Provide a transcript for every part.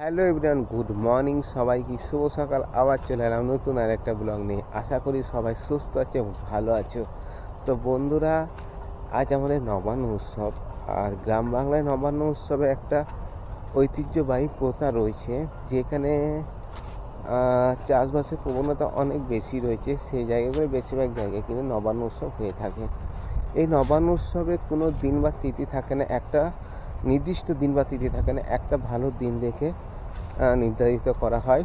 Hello everyone, good morning, সবাইকে শুভ সকাল। আবার চলে এলাম নতুন আর একটা ব্লগ নিয়ে। আশা করি সবাই সুস্থ আছে ভালো আছো। তো বন্ধুরা, আজ আমাদের নবান্ন উৎসব, আর গ্রাম বাংলায় নবান্ন উৎসবে একটা ঐতিহ্যবাহী প্রথা রয়েছে, যেখানে চাষবাসের প্রবণতা অনেক বেশি রয়েছে, সেই জায়গাগুলো বেশিরভাগ জায়গায় কিন্তু নবান্ন উৎসব হয়ে থাকে। এই নবান্ন উৎসবে কোনো দিন বা তিথি থাকে না। একটা নির্দিষ্ট দিন বা তিথি থাকে না, একটা ভালো দিন দেখে নির্ধারিত করা হয়।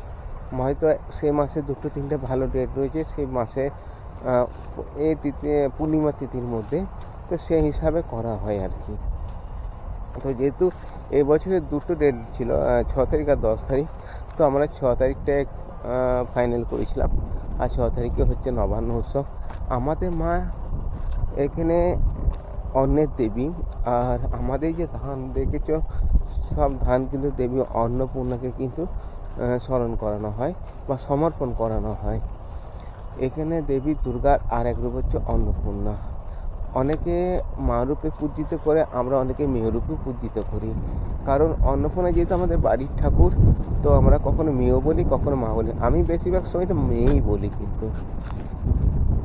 হয়তো সে মাসে দুটো তিনটে ভালো ডেট রয়েছে সেই মাসে এই তিথি পূর্ণিমা তিথির মধ্যে, তো সেই হিসাবে করা হয় আর কি। তো যেহেতু এই বছরে দুটো ডেট ছিল ছ তারিখ আর দশ তারিখ, তো আমরা ছ তারিখটা ফাইনাল করেছিলাম। আর ছ তারিখে হচ্ছে নবান্ন উৎসব। আমাদের মা এখানে অন্নের দেবী আর আমাদের যে ধান দেখেছ, সব ধান কিন্তু দেবী অন্নপূর্ণাকে কিন্তু স্মরণ করানো হয় বা সমর্পণ করানো হয়। এখানে দেবী দুর্গার আর এক রূপ হচ্ছে অন্নপূর্ণা। অনেকে মা রূপে পূজিত করে, আমরা অনেকে মেয়ে রূপে পূজিত করি। কারণ অন্নপূর্ণা যেহেতু আমাদের বাড়ির ঠাকুর, তো আমরা কখনো মেয়েও বলি, কখনো মা বলি। আমি বেশিরভাগ সময় মেয়েই বলি কিন্তু।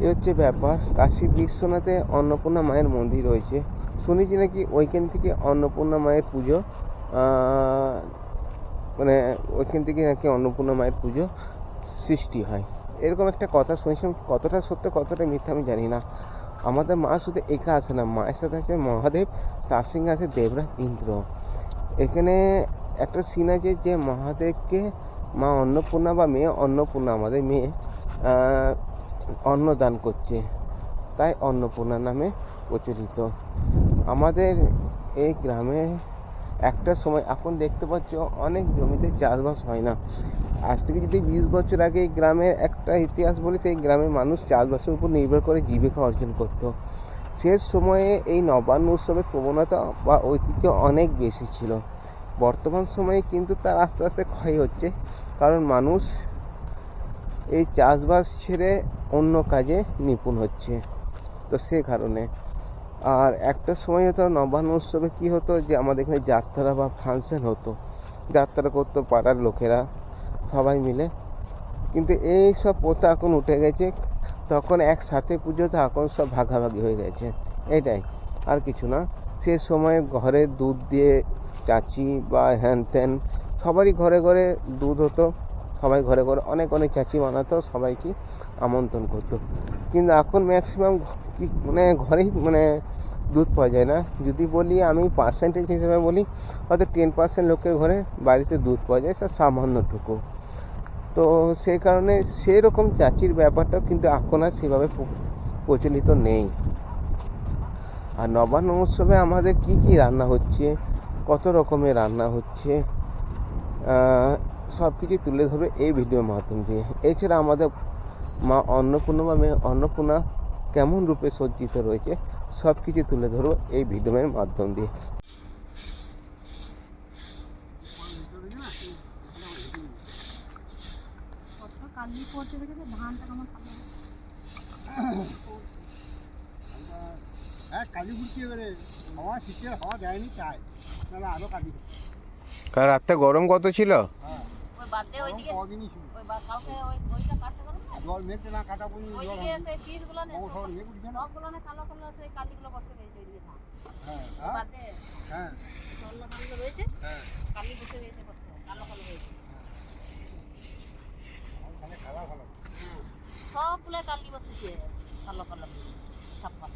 এ হচ্ছে ব্যাপার। কাশী বিশ্বনাথে অন্নপূর্ণা মায়ের মন্দির রয়েছে। শুনেছি নাকি ওইখান থেকে অন্নপূর্ণা মায়ের পুজো মানে ওইখান থেকে নাকি অন্নপূর্ণা মায়ের পুজো সৃষ্টি হয়। এরকম একটা কথা শুনেছিলাম, কতটা সত্য, কতটা মিথ্যা আমি জানি না। আমাদের মা শুধু একা আসে না, মায়ের সাথে আছে মহাদেব, তার সঙ্গে আছে দেবরাজ ইন্দ্র। এখানে একটা সিন আছে যে মহাদেবকে মা অন্নপূর্ণা বা মেয়ে অন্নপূর্ণা, আমাদের মেয়ে আহ, অন্ন দান করছে। তাই অন্নপূর্ণা নামে প্রচলিত। আমাদের এই গ্রামে একটা সময় এখন দেখতে পাচ্ছ অনেক জমিতে চাষবাস হয় না। আজ থেকে যদি বিশ বছর আগে গ্রামের একটা ইতিহাস বলি তো এই গ্রামের মানুষ চাষবাসের উপর নির্ভর করে জীবিকা অর্জন করত। শেষ সময়ে এই নবান্ন উৎসবের প্রবণতা বা ঐতিহ্য অনেক বেশি ছিল। বর্তমান সময়ে কিন্তু তার আস্তে আস্তে ক্ষয় হচ্ছে কারণ মানুষ এই চাষবাস ছেড়ে অন্য কাজে নিপুণ হচ্ছে। তো সে কারণে। আর একটা সময় হতো নবান্ন উৎসবে কী হতো যে আমাদের এখানে যাত্রা বা ফাংশন হতো। যাত্রা করতো পাড়ার লোকেরা সবাই মিলে। কিন্তু এই সব প্রথা এখন উঠে গেছে। তখন একসাথে পুজো তো এখন সব ভাগাভাগি হয়ে গেছে। এটাই। আর কিছু না। সে সময় ঘরে দুধ দিয়ে চাচি বা হ্যান ত্যান সবারই ঘরে ঘরে দুধ হতো। সবাই ঘরে ঘরে অনেক অনেক চাচি বানাতো, সবাইকে আমন্ত্রণ করতো। কিন্তু এখন ম্যাক্সিমাম কি মানে ঘরেই মানে দুধ পাওয়া যায় না। যদি বলি আমি পার্সেন্টেজ হিসেবে বলি, হয়তো টেন পার্সেন্ট লোকের ঘরে বাড়িতে দুধ পাওয়া যায়, সে সামান্যটুকু। তো সেই কারণে সেরকম চাচির ব্যাপারটাও কিন্তু এখন আর সেভাবে প্রচলিত নেই। আর নবান্ন উৎসবে আমাদের কি কি রান্না হচ্ছে, কত রকমের রান্না হচ্ছে সব কিছু তুলে ধরবে এই ভিডিওর মাধ্যম দিয়ে। এছাড়া আমাদের মা অন্নপূর্ণা বা মেয়ে অন্নপূর্ণা কেমন রূপে সজ্জিত রয়েছে সব কিছু তুলে ধরবো এই ভিডিওর মাধ্যম দিয়ে। হ্যাঁ কালি ঘুরছি এবারে হাওয়া শীতের হাওয়া দেয়নি চাই নাহলে আরও কালি কাল রাতে গরম কত ছিল? হ্যাঁ ওই বাদে গরম ওইদিকে কদিনই ছিল ওই বা- কালকে ওই ওইটা কাটতে পারো না জল মেঘটা না কাটা পর্যন্ত জল ওইদিকে হয়নি সেই পিসগুলো নে ও সব মেঘ উঠছে না সবগুলো নে কালো কালো সেই কালিগুলো বসে রয়েছে ওইদিকে ধান হ্যাঁ ওই হ্যাঁ বাদে হ্যাঁ স্বর্ণ ধানগুলো রয়েছে হ্যাঁ কালি বসে রয়েছে কত কালো কালো রয়েছে তাহলে খাওয়া ভালো হ্যাঁ সবগুলো কালি বসেছে কালো কালো ছাপ্পা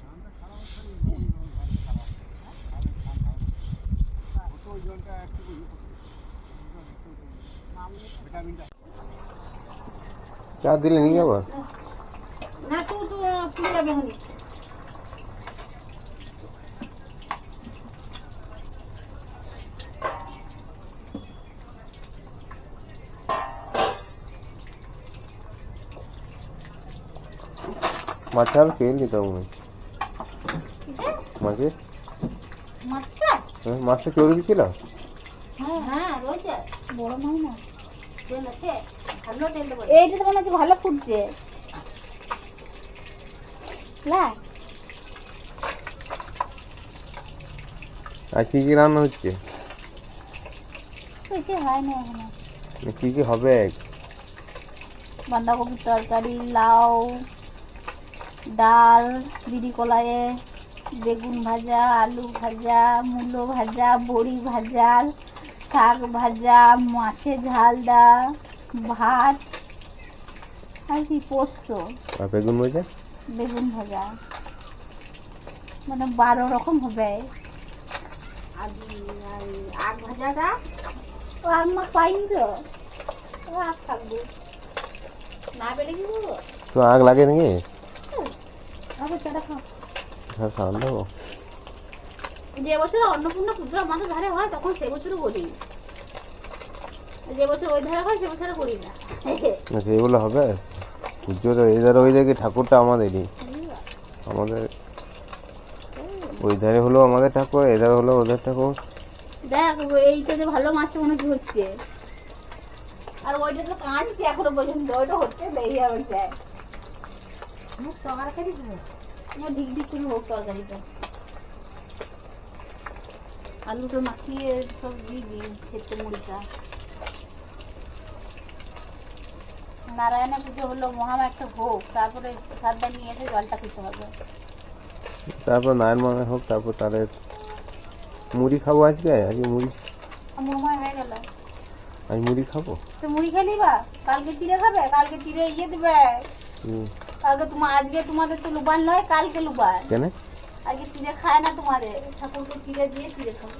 ধানটা খারাপ হচ্ছে না, জল জল ধান খারাপ ধানের ধান খারাপ ওতো ওই জলটা একটু ইয়ে করতে হবে। একটু একটু মামনি ভিটামিনটা চা দিলে নিয়ে যাব না তুই তো পুড়ে যাবে হনি মাছ আর খেয়ে নিতে মনে হয় মাছে মাছটা চর্বি ছিল হ্যাঁ হ্যাঁ রয়েছে এইটা তো মনে হচ্ছে ভালো ফুটছে। না? আর কি কি রান্না হচ্ছে? বেশি হয় না এখনও। কি কি হবে? বাঁধাকপির তরকারি লাউ ডাল বিড়ি কলাইয়ে বেগুন ভাজা আলু ভাজা মূলো ভাজা বড়ি ভাজা শাক ভাজা মাছের ঝালদা। ভাত আর কি পোস্ত। আর বেগুন ভাজা? বেগুন ভাজা। মানে বারো রকম হবে। আর আগ ভাজাটা? ও আগ মা পাইনি তো। ও আগ থাকবে। না পেলে কি করব? তো আগ লাগে নাকি? আগে চাটা খাও হ্যাঁ খাওয়ান দেবো। যে বছর অন্নপূর্ণা পুজো আমাদের ধারে হয় তখন সে বছরও করি যে বছর ওই ধারে হয় সে বছর করি না। হবে। ওই দিকে ঠাকুরটা আমাদেরই। আমাদের ওই ধারে হলো আমাদের ঠাকুর এধারে হলো ওদের ঠাকুর। দেখ এইটাতে ভালো মাছ মনে হচ্ছে হচ্ছে? আর ওইটা তো কাঁদছে এখনও পর্যন্ত? ওইটা হচ্ছে বেরিয়ে আবার যায় তরকারি ঢিক করে হোক তরকারিটা আলুটা মাখিয়ে সব দিয়ে দিই খেতে মুড়িটা নারায়ণের পুজো হলো মহাম একটা হোক তারপরে সাতটা নিয়ে এসে জলটা খেতে হবে। তারপর নারায়ণ মানে হোক তারপর তাদের মুড়ি খাব আজকে? আজকে মুড়ি? মনে হয়ে গেল। আজ মুড়ি খাব? তো মুড়ি খেলি বা কালকে চিড়ে খাবে? কালকে চিড়ে ইয়ে দেবে। কালকে তোমার আজকে তোমাদের তো লুবান নয় কালকে লুবান। কেন? আজকে চিড়ে খায় না তোমাদের। ঠাকুরকে চিড়ে দিয়ে চিড়ে খাবে।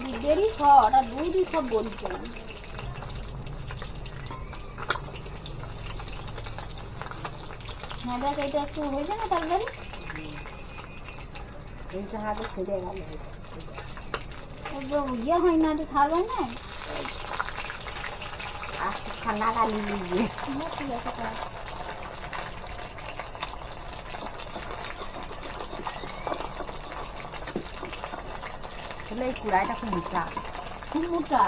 দুধেরই সর আর দুধই সব বলছে হ্যাঁ দেখ এটা একটু হয়েছে না তরকারি এইটা হাতে ছেড়ে গেল। ইয়ে হয় না তো ছাড়বে না? ঠান্ডা গালি ঠিক আছে কর। আসলে এটা খুব মোটা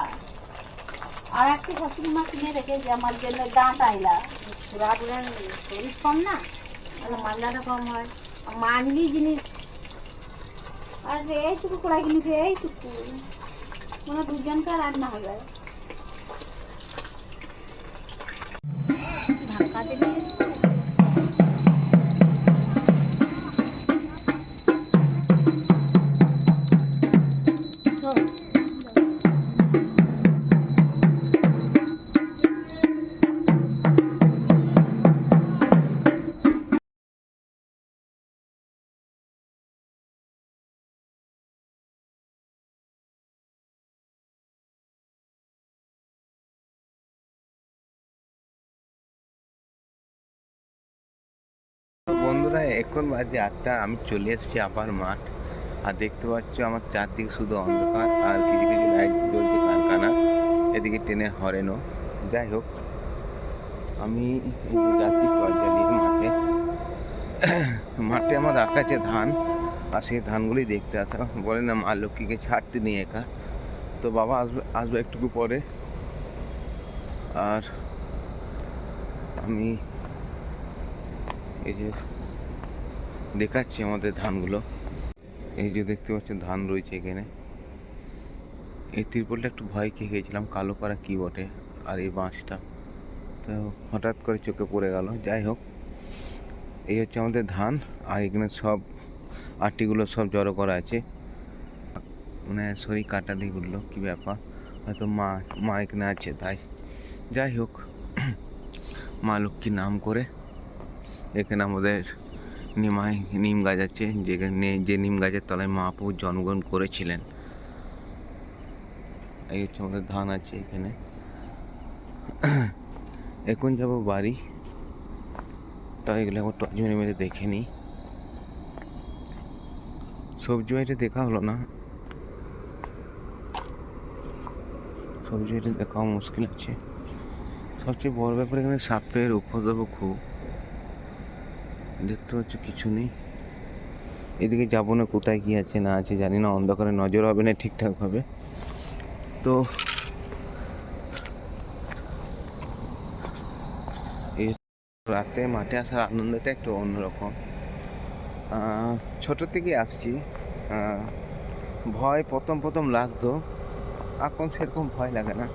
আর একটি শাশুড়ি মা কিনে রেখেছে আমার জন্য দাঁত আইলা। কুড়া কুড়া শরীর কম না? তাহলে মামলাটা কম হয়। মানলি জিনিস আর এইটুকু কুড়া কিনেছে, এইটুকু। মানে দুজনকে রান্না হবে। এখন বাজে আটটা, আমি চলে এসেছি আবার মাঠ। আর দেখতে পাচ্ছ আমার চারদিকে শুধু অন্ধকার, আর কিছু কিছু লাইট জ্বলছে কারখানা। এদিকে ট্রেনে হরেনও। যাই হোক, আমি যাচ্ছি টর্চ মাঠে। মাঠে আমার রাখা আছে ধান, আর সেই ধানগুলি দেখতে আসা বলে না, মা লক্ষ্মীকে ছাড়তে নিয়ে একা। তো বাবা আসবে আসবে একটুকু পরে। আর আমি এই যে দেখাচ্ছি আমাদের ধানগুলো। এই যে দেখতে পাচ্ছেন, ধান রয়েছে এখানে। এই ত্রিপলটা একটু ভয় খেয়ে গেছিলাম কালো পাড়া কী বটে আর এই বাঁশটা। তো হঠাৎ করে চোখে পড়ে গেল। যাই হোক, এই হচ্ছে আমাদের ধান, আর এখানে সব আটিগুলো সব জড়ো করা আছে। মানে শরীর কাটা দিয়ে উঠল কী ব্যাপার? হয়তো মা মা এখানে আছে, তাই। যাই হোক, মা লক্ষ্মীর নাম করে এখানে আমাদের নিমাই নিম গাছ আছে, যেখানে যে নিম গাছের তলায় মহাপ্রভু জন্মগ্রহণ করেছিলেন। এই হচ্ছে আমাদের ধান আছে এখানে। এখন যাব বাড়ি। তাই এগুলো একবার টর্চ মেরে মেরে দেখে নিই। সবজি বাড়িতে দেখা হলো না। সবজি বাড়িতে দেখাও মুশকিল আছে। সবচেয়ে বড় ব্যাপার এখানে সাপের উপদ্রব খুব। দেখতে পাচ্ছ কিছু নেই। এদিকে যাব না, কোথায় কী আছে না আছে জানি না, অন্ধকারে নজর হবে না ঠিকঠাকভাবে তো রাতে মাঠে আসার আনন্দটা একটু অন্যরকম। ছোট থেকে আসছি। ভয় প্রথম প্রথম লাগতো এখন সেরকম ভয় লাগে না।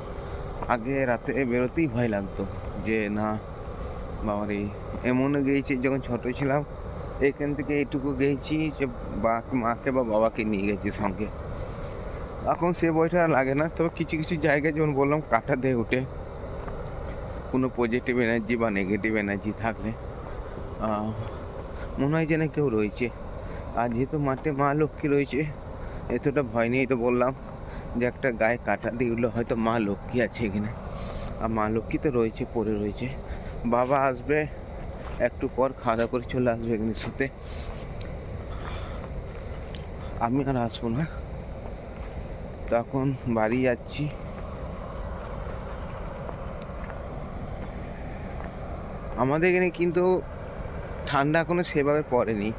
আগে রাতে বেরোতেই ভয় লাগতো যে না বাবারে, এমনও গিয়েছি যখন ছোট ছিলাম, এখান থেকে এইটুকু গেছি যে বা, মাকে বা বাবাকে নিয়ে গেছি সঙ্গে। এখন সে আর লাগে না, তবে কিছু কিছু জায়গায় যেমন বললাম, কাটা দিয়ে উঠে কোনো পজিটিভ এনার্জি বা নেগেটিভ এনার্জি থাকলে মনে হয় যেন কেউ রয়েছে। আর যেহেতু মাঠে মা লক্ষ্মী রয়েছে, এতটা ভয় নেই তো বললাম যে একটা গায়ে কাটা দিয়ে হয়তো মা লক্ষ্মী আছে এখানে। আর মা লক্ষ্মী তো রয়েছে, পড়ে রয়েছে। বাবা আসবে। একটু পর খাওয়া দাওয়া করে চলে আসবে এখানে শুতে। আমি আর আসব না। তখন বাড়ি যাচ্ছি। আমাদের এখানে কিন্তু ঠান্ডা এখনও সেভাবে পড়েনি।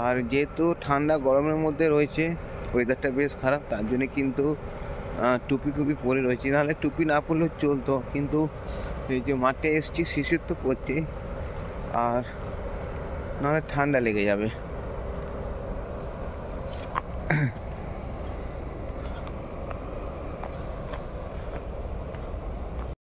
আর যেহেতু ঠান্ডা গরমের মধ্যে রয়েছে ওয়েদারটা বেশ খারাপ, তার জন্য কিন্তু টুপি টুপি পরে রয়েছি। নাহলে টুপি না পরলেও চলতো। কিন্তু এই যে মাঠে এসছি শিশির তো পড়ছে। আর নাহলে ঠান্ডা লেগে যাবে।